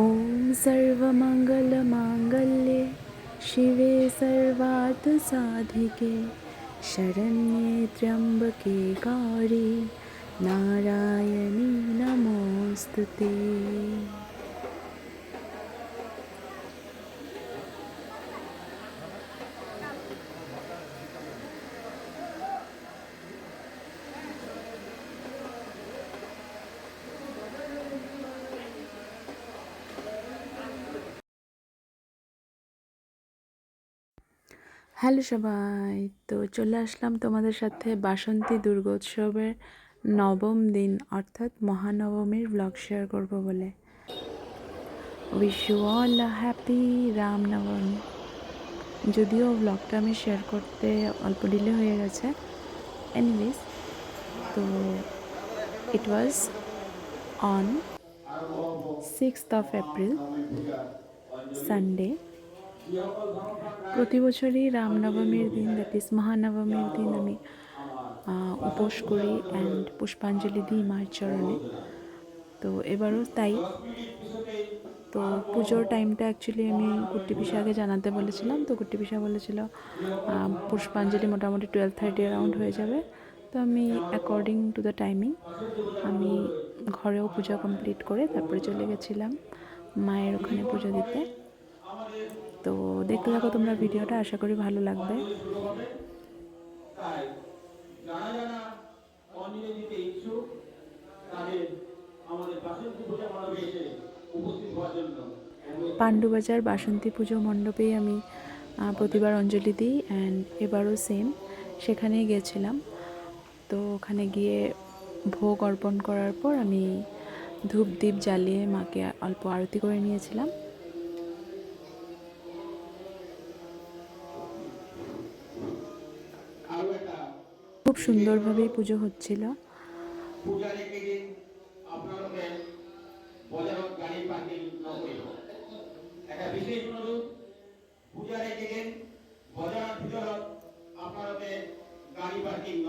ॐ सर्वमङ्गलमाङ्गल्ये शिवे सर्वार्थसाधिके शरण्ये त्र्यम्बके गौरी नारायणी नमोऽस्तु ते হ্যালো সবাই, তো চলে আসলাম তোমাদের সাথে বাসন্তী দুর্গোৎসবের নবম দিন, অর্থাৎ মহানবমীর ব্লগ শেয়ার করব বলে। Wish you all happy Ramnavami যদিও ব্লগটা আমি শেয়ার করতে অল্প ডিলে হয়ে গেছে। এনিওয়েজ তো it was on sixth of April Sunday প্রতি বছরই রামনবমীর দিন দ্যাট ইজ মহানবমীর দিন আমি উপোস করি অ্যান্ড পুষ্পাঞ্জলি দিই মায়ের চরণে। তো এবারও তাই। তো পুজোর টাইমটা অ্যাকচুয়ালি আমি কুট্টি পিসা আগে জানাতে বলেছিলাম। তো কুট্টি পিসা বলেছিল পুষ্পাঞ্জলি মোটামুটি টুয়েলভ থার্টি অ্যারাউন্ড হয়ে যাবে। তো আমি অ্যাকর্ডিং টু দ্য টাইমিং আমি ঘরেও পূজা কমপ্লিট করে তারপরে চলে গেছিলাম মায়ের ওখানে পুজো দিতে। তো দেখতে থাকো তোমরা ভিডিওটা, আশা করি ভালো লাগবে। বাসন্তী পাণ্ডুবাজার বাসন্তী পুজো মণ্ডপেই আমি প্রতিবার অঞ্জলি দিই অ্যান্ড এবারও সেম সেখানেই গিয়েছিলাম তো ওখানে গিয়ে ভোগ অর্পণ করার পর আমি ধূপ দ্বীপ জ্বালিয়ে মাকে অল্প আরতি করে নিয়েছিলাম। সুন্দরভাবেই পুজো হচ্ছিল। গাড়ি পার্কিং ন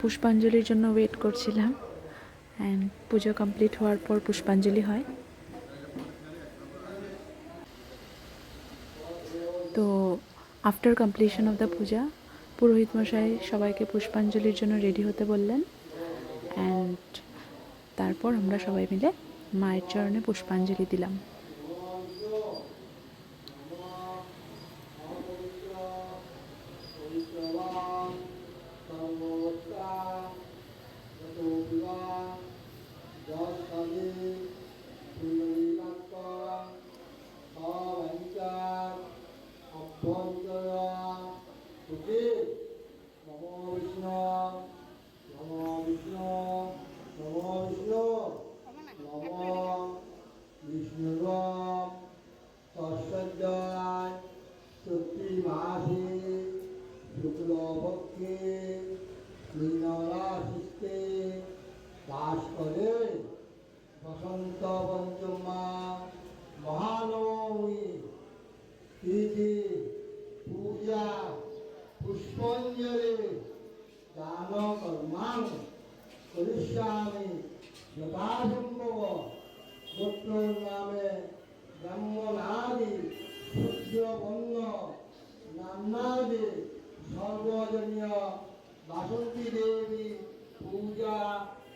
পুষ্পাঞ্জলির জন্য ওয়েট করছিলাম অ্যান্ড পুজো কমপ্লিট হওয়ার পর পুষ্পাঞ্জলি হয়। তো after completion of the puja পুরোহিত মশাই সবাইকে পুষ্পাঞ্জলির জন্য রেডি হতে বললেন অ্যান্ড তারপর আমরা সবাই মিলে মায়ের চরণে পুষ্পাঞ্জলি দিলাম। মীনরাশিতে বাস করে বসন্ত পঞ্চমা মহানবমী তিথি পূজা পুষ্পাঞ্জলি দান কর্মাং করিষ্যামি যথাসম্ভব। গোত্র নামে ব্রাহ্মণাদি সূর্য বর্ণ নান্নাদি, সর্বজনীয় বাসন্তী দেবী পূজা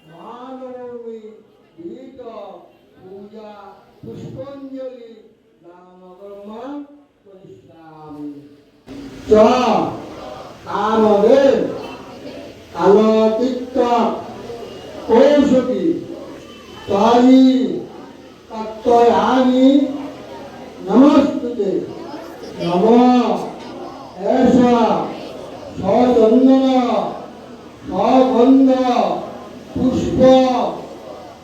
মহানবমী বিহিত পূজা পুষ্পাঞ্জলি নামকর্ম করিষ্যামি চ আমাদের আলোচিত কৌশকী তাই তত্ত্বয়ামি নমস্তুতে নম এষ সচন্দন সগন্ধ পুষ্প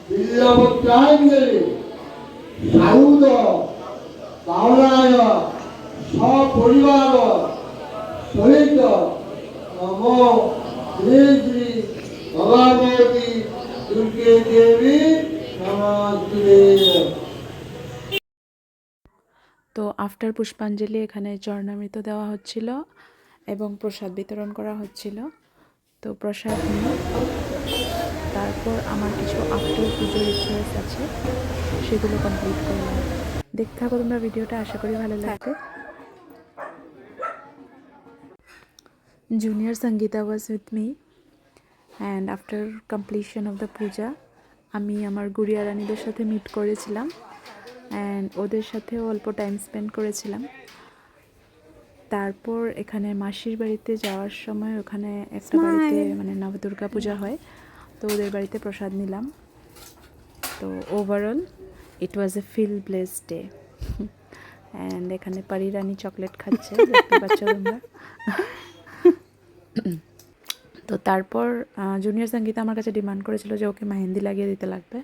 বিল্লপত্রাঞ্জলি সাউদ বাউলায় সপরিবার সহিত নম শ্রী শ্রী ভগবতী দুর্গে দেবী নমস্তে তো আফটার পুষ্পাঞ্জলি এখানে চরণামৃত দেওয়া হচ্ছিল এবং প্রসাদ বিতরণ করা হচ্ছিল। তো প্রসাদ নিয়ে তারপর আমার কিছু আফটার পুজো রিচুয়ালস আছে, সেগুলো কমপ্লিট করলাম। দেখতে থাকো তোমরা ভিডিওটা, আশা করি ভালো লাগবে। Junior Sangeeta was with me and after completion of the puja আমি আমার গুড়িয়া রানীদের সাথে মিট করেছিলাম অ্যান্ড ওদের সাথেও অল্প টাইম স্পেন্ড করেছিলাম। তারপর এখানে মাসির বাড়িতে যাওয়ার সময় ওখানে একটা বাড়িতে মানে নবদুর্গা পূজা হয় তো ওদের বাড়িতে প্রসাদ নিলাম। তো overall it was a feel bless day and এখানে পারি রানী চকলেট খাচ্ছে দেখতে পাচ্ছ তোমরা। তো তারপর জুনিয়র সঙ্গীতা আমার কাছে ডিমান্ড করেছিল যে ওকে মেহেন্দি লাগিয়ে দিতে লাগবে।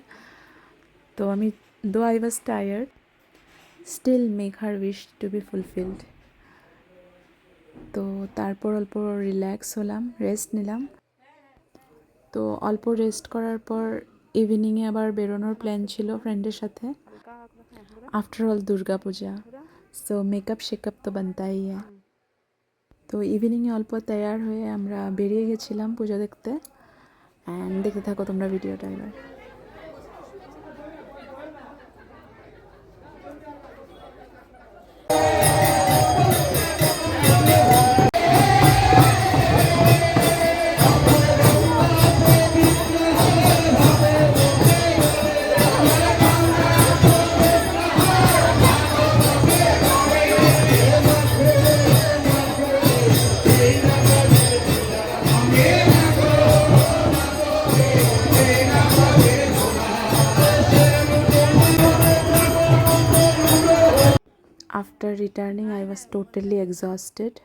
তো আমি though I was tired still make her wish to be fulfilled তো তারপর অল্প রিল্যাক্স হলাম রেস্ট নিলাম। তো অল্প রেস্ট করার পর ইভিনিংয়ে আবার বেরোনোর প্ল্যান ছিল ফ্রেন্ডের সাথে। After all Durga Puja so makeup shakeup তো বানতাই হ্যাঁ তো ইভিনিংয়ে অল্প তৈয়ার হয়ে আমরা বেরিয়ে গেছিলাম পুজো দেখতে। অ্যান্ড দেখতে থাকো তোমরা ভিডিওটা এবার। After returning, I was totally exhausted.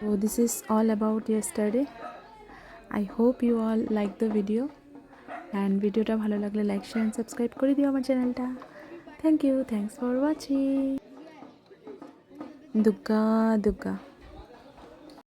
So, this is all about yesterday. I hope you all like the video. And ভিডিওটা ভালো লাগলে লাইক শেয়ার অ্যান্ড সাবস্ক্রাইব করে দিও আমার চ্যানেলটা thank you thanks for watching Durga Durga